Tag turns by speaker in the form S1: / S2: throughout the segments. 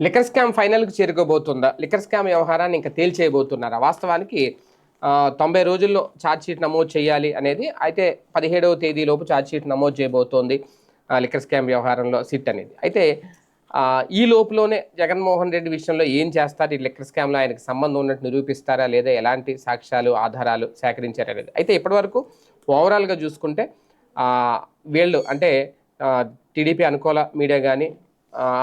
S1: Liquor scam ఫైనల్కి చేరుకోబోతుందా? Liquor scam వ్యవహారాన్ని ఇంకా తేల్చేయబోతున్నారా? వాస్తవానికి తొంభై రోజుల్లో ఛార్జ్ షీట్ నమోదు చేయాలి అనేది అయితే పదిహేడవ తేదీలోపు ఛార్జ్ షీట్ నమోదు చేయబోతోంది ఆ, లిక్కర్ స్కామ్ వ్యవహారంలో సిట్ అనేది. అయితే ఈ లోపులోనే జగన్మోహన్ రెడ్డి విషయంలో ఏం చేస్తారు? ఈ లిక్కర్ స్కామ్లో ఆయనకు సంబంధం ఉన్నట్టు నిరూపిస్తారా? లేదా ఎలాంటి సాక్ష్యాలు ఆధారాలు సేకరించారా అనేది. అయితే ఇప్పటివరకు ఓవరాల్గా చూసుకుంటే వీళ్ళు అంటే టీడీపీ అనుకూల మీడియా కానీ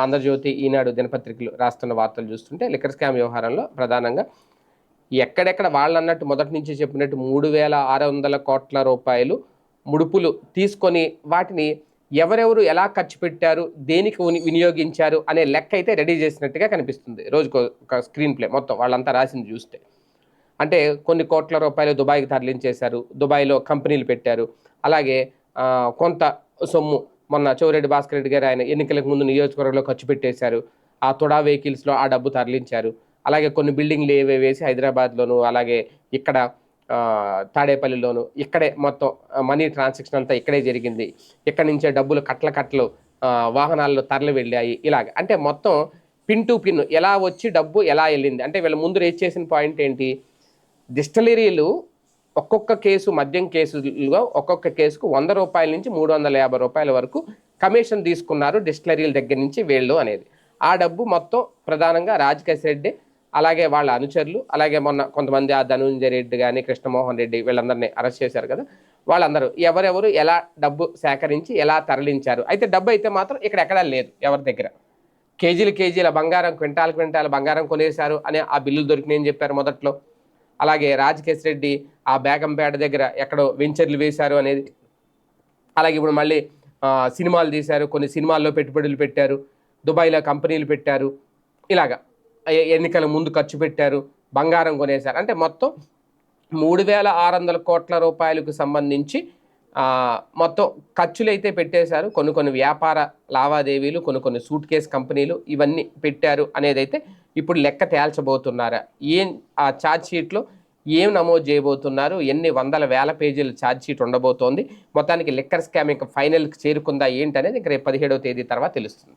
S1: ఆంధ్రజ్యోతి ఈనాడు దినపత్రికలు రాస్తున్న వార్తలు చూస్తుంటే లిక్కర్ స్కామ్ వ్యవహారంలో ప్రధానంగా ఎక్కడెక్కడ వాళ్ళు అన్నట్టు మొదటి నుంచి చెప్పినట్టు మూడు వేల ఆరు వందల కోట్ల రూపాయలు ముడుపులు తీసుకొని వాటిని ఎవరెవరు ఎలా ఖర్చు పెట్టారు దేనికి ఉని- వినియోగించారు అనే లెక్క అయితే రెడీ చేసినట్టుగా కనిపిస్తుంది రోజుకు ఒక స్క్రీన్ ప్లే మొత్తం వాళ్ళంతా రాసింది చూస్తే. అంటే కొన్ని కోట్ల రూపాయలు దుబాయ్కి తరలించేశారు దుబాయ్లో కంపెనీలు పెట్టారు అలాగే కొంత సొమ్ము మొన్న చౌరెడ్డి భాస్కర్ రెడ్డి గారు ఆయన ఎన్నికలకు ముందు నియోజకవర్గంలో ఖర్చు పెట్టేశారు. ఆ తొడా వెహికల్స్లో ఆ డబ్బు తరలించారు. అలాగే కొన్ని బిల్డింగ్లు ఏవే వేసి హైదరాబాద్లోను అలాగే ఇక్కడ తాడేపల్లిలోను ఇక్కడే మొత్తం మనీ ట్రాన్సాక్షన్ అంతా ఇక్కడే జరిగింది. ఇక్కడ నుంచే డబ్బులు కట్ల కట్టలు వాహనాల్లో తరలి వెళ్ళాయి ఇలాగ అంటే మొత్తం పిన్ టు పిన్ ఎలా వచ్చి డబ్బు ఎలా వెళ్ళింది? అంటే వీళ్ళ ముందు రేజ్ చేసిన పాయింట్ ఏంటి? డిస్టిలరీలు ఒక్కొక్క కేసు మద్యం కేసులుగా ఒక్కొక్క కేసుకు వంద రూపాయల నుంచి మూడు వందల యాభై రూపాయల వరకు కమిషన్ తీసుకున్నారు డిస్టిలరీల దగ్గర నుంచి వీళ్ళు అనేది. ఆ డబ్బు మొత్తం ప్రధానంగా రాజకేశ్ రెడ్డి అలాగే వాళ్ళ అనుచరులు అలాగే మొన్న కొంతమంది ఆ ధనుంజయ రెడ్డి కానీ కృష్ణమోహన్ రెడ్డి వీళ్ళందరినీ అరెస్ట్ చేశారు కదా. వాళ్ళందరూ ఎవరెవరు ఎలా డబ్బు సేకరించి ఎలా తరలించారు. అయితే డబ్బు అయితే మాత్రం ఇక్కడ ఎక్కడా లేదు ఎవరి దగ్గర. కేజీలు కేజీల బంగారం క్వింటాల్ క్వింటాల బంగారం కొనేశారు అనే ఆ బిల్లులు దొరికినాయని చెప్పారు మొదట్లో. అలాగే రాజకేశ్ రెడ్డి ఆ బేగంపేట దగ్గర ఎక్కడో వెంచర్లు వేశారు అనేది అలాగే ఇప్పుడు మళ్ళీ సినిమాలు తీశారు కొన్ని సినిమాల్లో పెట్టుబడులు పెట్టారు దుబాయ్లో కంపెనీలు పెట్టారు ఇలాగా ఎన్నికల ముందు ఖర్చు పెట్టారు బంగారం కొనేశారు. అంటే మొత్తం మూడు వేల ఆరు వందల కోట్ల రూపాయలకు సంబంధించి మొత్తం ఖర్చులు అయితే పెట్టేశారు. కొన్ని కొన్ని వ్యాపార లావాదేవీలు కొన్ని కొన్ని సూట్ కేస్ కంపెనీలు ఇవన్నీ పెట్టారు అనేది అయితే ఇప్పుడు లెక్క తేల్చబోతున్నారా? ఏం ఆ ఛార్జ్ షీట్లో ఏం నమోదు చేయబోతున్నారు? ఎన్ని వందల వేల పేజీల ఛార్జ్ షీట్ ఉండబోతోంది? మొత్తానికి లిక్కర్ స్కామ్ ఇంకా ఫైనల్కి చేరుకుందా ఏంటనేది ఇంకా రేపు పదిహేడవ తేదీ తర్వాత తెలుస్తుంది.